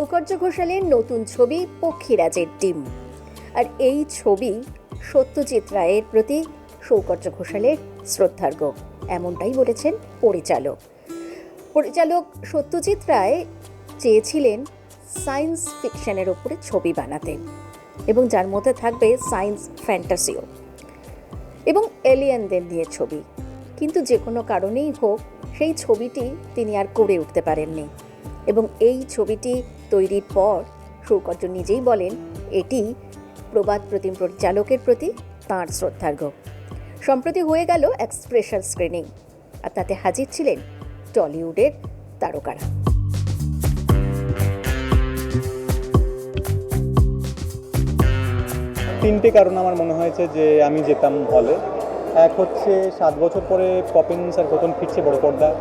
সৌকর্য ঘোষালের নতুন ছবি পক্ষীরাজের ডিম। আর এই ছবি সত্যজিৎ রায়ের প্রতি সৌকর্য ঘোষালের শ্রদ্ধার্ঘ এমনটাই বলেছেন পরিচালক। পরিচালক সত্যজিৎ রায় চেয়েছিলেন সায়েন্স ফিকশনের ওপরে ছবি বানাতে এবং যার মধ্যে থাকবে সায়েন্স ফ্যান্টাসিও। এবং এলিয়েনদের নিয়ে ছবি। কিন্তু যে কোনো কারণেই হোক, সেই ছবিটি তিনি আর করে উঠতে পারেননি। এবং এই ছবিটি তৈরির পর সৌকর্য নিজেই বলেন, এটি প্রবাদ প্রতিম পরিচালকের প্রতি তাঁর শ্রদ্ধার্ঘ সম্প্রতি হয়ে গেল এক স্পেশাল স্ক্রিনিং আর তাতে হাজির ছিলেন টলিউডের তারকারা। তিনটে কারণ আমার মনে হয়েছে যে আমি যেতাম হলে এক হচ্ছে সাত বছর পরে পপিন্স আর প্রথম ফিরছে বড় পর্দা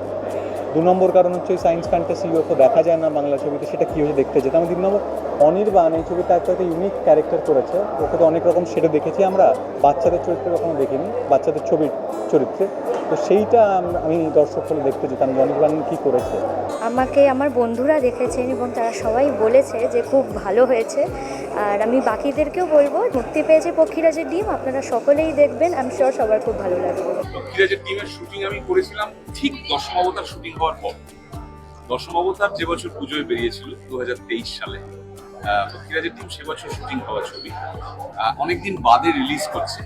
দু নম্বর কারণ হচ্ছে ওই সায়েন্স ফ্যান্টাসি ইউএফও দেখা যায় না বাংলা ছবিতে, সেটা কী হয়েছে দেখতে যেতাম তিন নম্বর অনির্বাণ এই ছবিটা একটা একটা ইউনিক ক্যারেক্টার করেছে। ওকে তো অনেক রকম সেটা দেখেছি আমরা। বাচ্চাদের চরিত্রে কখনো দেখিনি। বাচ্চাদের ছবির চরিত্রে। তো সেইটা আমি দর্শক হলে দেখতে যেতাম যে অনির্বাণ কী করেছে। আমাকে আমার বন্ধুরা দেখেছেন এবং তারা সবাই বলেছে যে খুব ভালো হয়েছে। আর আমি বাকিদেরকেও বলব মুক্তি পেয়েছে পক্ষীরাজের ডিম আপনারা সকলেই দেখবেন আমি শিওর সবার খুব ভালো লাগবে। পক্ষীরাজের ডিমের শুটিং আমি করেছিলাম ঠিক দশম অবতার শুটিং হওয়ার পর। দশম অবতার যে বছর পুজোয় বেরিয়েছিল দু হাজার তেইশ সালে পক্ষীরাজের টিম সে বছর শুটিং হওয়া ছবি। অনেকদিন বাদে রিলিজ করছে।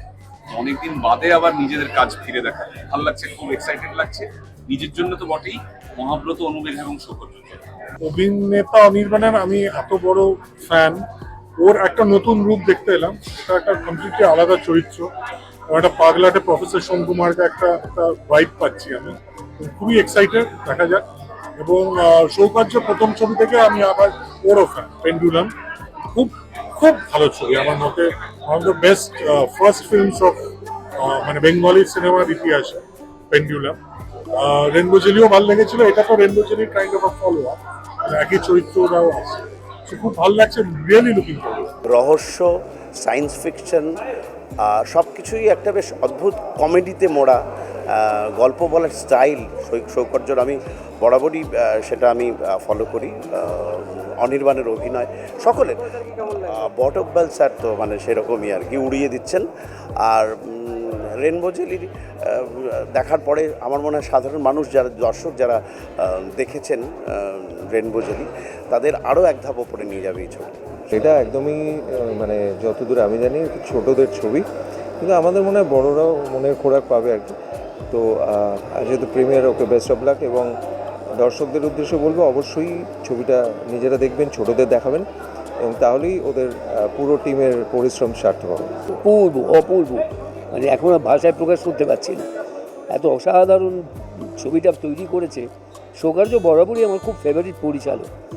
অনেকদিন বাদে আবার নিজেদের কাজ ফিরে দেখা। ভালো লাগছে, খুব এক্সাইটেড লাগছে। নিজের জন্য তো বটেই, মহাব্রত অনুবেগ এবং সৌকর্য অভিনেতা অনির্বাণের আমি এত বড় ফ্যান ওর একটা নতুন রূপ দেখতে এলাম এটা একটা কমপ্লিটলি আলাদা চরিত্র। একটা পাগলাটে প্রফেসর সোমকুমারকে একটা একটা ভাইব পাচ্ছি আমি। খুবই এক্সাইটেড দেখা যাক। এবং সৌকার্য প্রথম ছবি থেকে আমি আবার ওরও ফ্যান পেন্ডুলাম। খুব খুব ভালো ছবি, আমার মতে one of the best first films of মানে বেঙ্গলি সিনেমার ইতিহাসে পেন্ডুলাম রেনবো জেলিও ভালো লেগেছিল, এটা তো রেনবো জেলির কাইন্ড অফ ফলো একই চরিত্র ওরাও আছে খুব ভালো লাগছে রিয়েলি লুকিং রহস্য সায়েন্স ফিকশন সব কিছুই একটা বেশ অদ্ভুত কমেডিতে মোড়া গল্প বলার স্টাইল সৌকর্যর আমি বরাবরই সেটা আমি ফলো করি অনির্বাণের অভিনয়। সকলের বটকবেল স্যার তো মানে সেরকমই আর কি, উড়িয়ে দিচ্ছেন। আর রেনবো জেলির দেখার পরে আমার মনে হয় সাধারণ মানুষ যারা দর্শক যারা দেখেছেন রেনবো জেলি তাদের আরও এক ধাপ ওপরে নিয়ে যাবে এই ছবি। এটা একদমই মানে যতদূর আমি জানি একটু ছোটদের ছবি। কিন্তু আমাদের মনে হয় বড়োরাও মনের খোরাক পাবে আর কি। তো যেহেতু premiere okay best of luck এবং দর্শকদের উদ্দেশ্যে বলব অবশ্যই ছবিটা নিজেরা দেখবেন ছোটদের দেখাবেন এবং তাহলেই ওদের পুরো টিমের পরিশ্রম সার্থক হবে। অপূর্ব অপূর্ব। মানে এখনও ভাষায় প্রকাশ করতে পারছি না। এত অসাধারণ ছবিটা তৈরি করেছে। সৌকার্য বরাবরই আমার খুব ফেভারিট পরিচালক।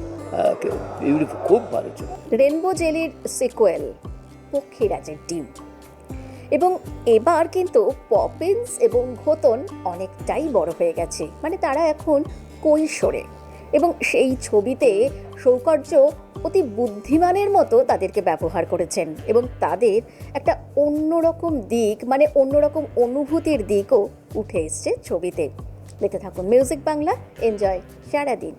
বিউটিফুল খুব ভালো ছবি। রেনবো জেলির সিকুয়েল পক্ষীরাজের ডিম। এবং এবার কিন্তু পপিন্স এবং ঘোতন অনেকটাই বড় হয়ে গেছে। মানে তারা এখন কৈশোরে। এবং সেই ছবিতে সৌকর্য অতি বুদ্ধিমানের মতো তাদেরকে ব্যবহার করেছেন এবং তাদের একটা অন্যরকম দিক মানে অন্যরকম অনুভূতির দিকও উঠে এসছে ছবিতে। দেখে থাকুন মিউজিক বাংলা এনজয় সারাদিন।